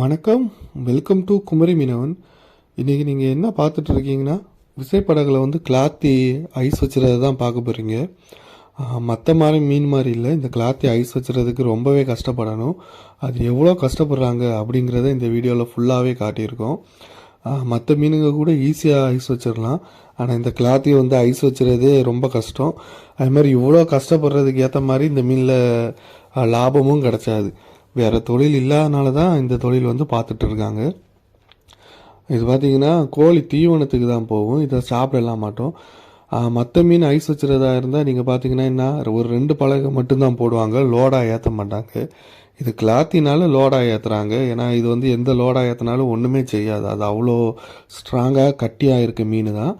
வணக்கம். Welcome to Kumari மீனவன். இன்றைக்கி நீங்கள் என்ன பார்த்துட்டு இருக்கீங்கன்னா விசைப்படகுல வந்து கிளாத்தி ஐஸ் வச்சுறது தான் பார்க்க போகிறீங்க மற்ற மாதிரி மீன் மாதிரி இல்லை. இந்த கிளாத்தி ஐஸ் வச்சுறதுக்கு ரொம்பவே கஷ்டப்படணும். அது எவ்வளோ கஷ்டப்படுறாங்க அப்படிங்கிறத இந்த வீடியோவில் ஃபுல்லாகவே காட்டியிருக்கோம். மற்ற மீனுங்க கூட ஈஸியாக ஐஸ் வச்சிடலாம் ஆனால் இந்த கிளாத்தி வந்து ஐஸ் வச்சுறதே ரொம்ப கஷ்டம். அது மாதிரி இவ்வளோ கஷ்டப்படுறதுக்கு ஏற்ற மாதிரி இந்த மீனில் லாபமும் கிடைச்சாது. வேறு தொழில் இல்லாதனால தான் இந்த தொழில் வந்து பார்த்துட்டு இருக்காங்க. இது பார்த்திங்கன்னா கோழி தீவனத்துக்கு தான் போகும். இதை சாப்பிடலாம் மாட்டோம். மற்ற மீன் ஐஸ் வச்சுறதா இருந்தால் நீங்கள் பார்த்தீங்கன்னா என்ன ஒரு ரெண்டு பலகை மட்டும்தான் போடுவாங்க. லோடாக ஏற்ற மாட்டாங்க. இது கிளாத்தினால லோடாக ஏற்றுறாங்க ஏன்னா இது வந்து எந்த லோடாக ஏற்றினாலும் ஒன்றுமே செய்யாது. அது அவ்வளோ ஸ்ட்ராங்காக கட்டியாக இருக்க மீன் தான்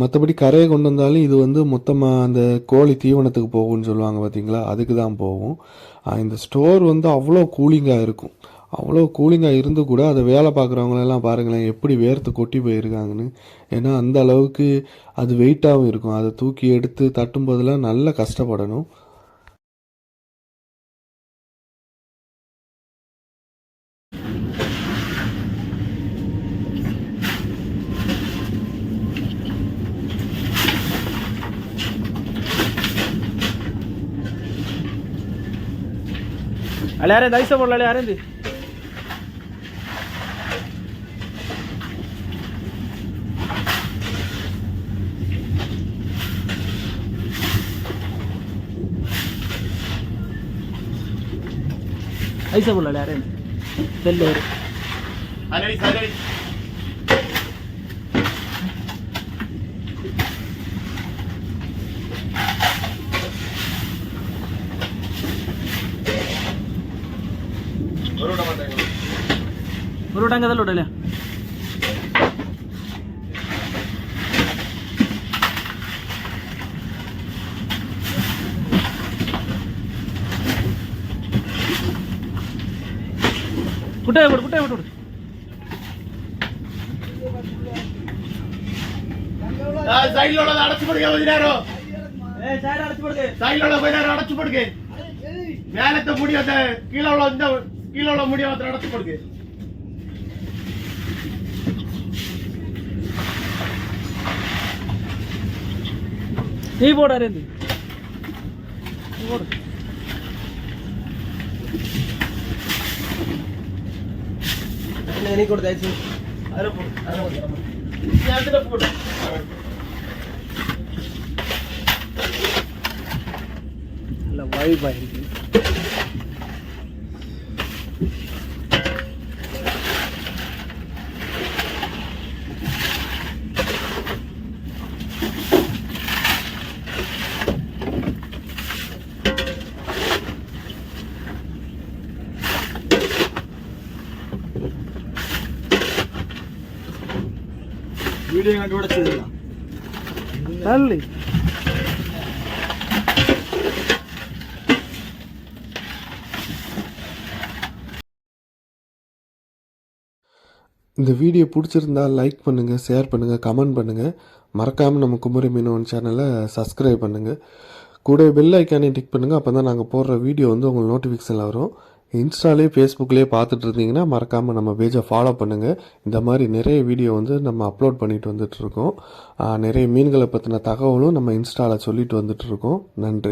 மற்றபடி கரையை கொண்டு வந்தாலும் இது வந்து மொத்தமாக அந்த கோழி தீவனத்துக்கு போகும்னு சொல்லுவாங்க பார்த்தீங்களா அதுக்கு தான் போகும். இந்த ஸ்டோர் வந்து அவ்வளோ கூலிங்காக இருக்கும். அவ்வளோ கூலிங்காக இருந்து கூட அதை வேலை பார்க்குறவங்களெல்லாம் பாருங்களேன் எப்படி வேர்த்து கொட்டி போயிருக்காங்கன்னு. ஏன்னா அந்த அளவுக்கு அது வெயிட்டாகவும் இருக்கும். அதை தூக்கி எடுத்து தட்டும் போதெல்லாம் நல்லா கஷ்டப்படணும். അല്ല ആരെ ദൈസ പൊള്ളാളി ആരെന്ത്? ഐസ പൊള്ളാളി ആരെന്ത്? ഒരു ടാങ്ക് അതല്ല ഇടല്ലേ കുട്ടയെ വിട് കുട്ടയെ വിട്ടു സൈഡിലുള്ളത് അടച്ചു കൊടുക്കുക പതിനാറോ சைடுல போய் நேரம் அடைச்சு போடுக்கு மேலத்தை முடி அந்த கீழே உள்ள இந்த கீழே உள்ள முடிய மாத்திரம் அடைச்சு போடுக்கு നീ പോടാ നീ പോട എനിക്ക് കൊടുത്തയച്ചു അതിനെ ഞാനതിന്റെ പോട്ടെ അല്ല വൈബായിരിക്കും వీడియో కూడా చేయాలి తల్లి இந்த வீடியோ பிடிச்சிருந்தா லைக் பண்ணுங்கள் ஷேர் பண்ணுங்கள் கமெண்ட் பண்ணுங்கள் மறக்காமல் நம்ம குமரி மீனவன் சேனலை சப்ஸ்கிரைப் பண்ணுங்கள் கூட பெல் ஐக்கானே டிக் பண்ணுங்கள் அப்போ தான் நாங்கள் போடுற வீடியோ வந்து உங்களுக்கு நோட்டிஃபிகேஷனில் வரும். இன்ஸ்டாலே ஃபேஸ்புக்லேயே பார்த்துட்டு இருந்தீங்கன்னா மறக்காமல் நம்ம பேஜை ஃபாலோ பண்ணுங்கள் இந்த மாதிரி நிறைய வீடியோ வந்து நம்ம அப்லோட் பண்ணிட்டு வந்துட்டுருக்கோம் நிறைய மீன்களை பற்றின தகவலும் நம்ம இன்ஸ்டாவில் சொல்லிட்டு வந்துட்டுருக்கோம் நன்றி.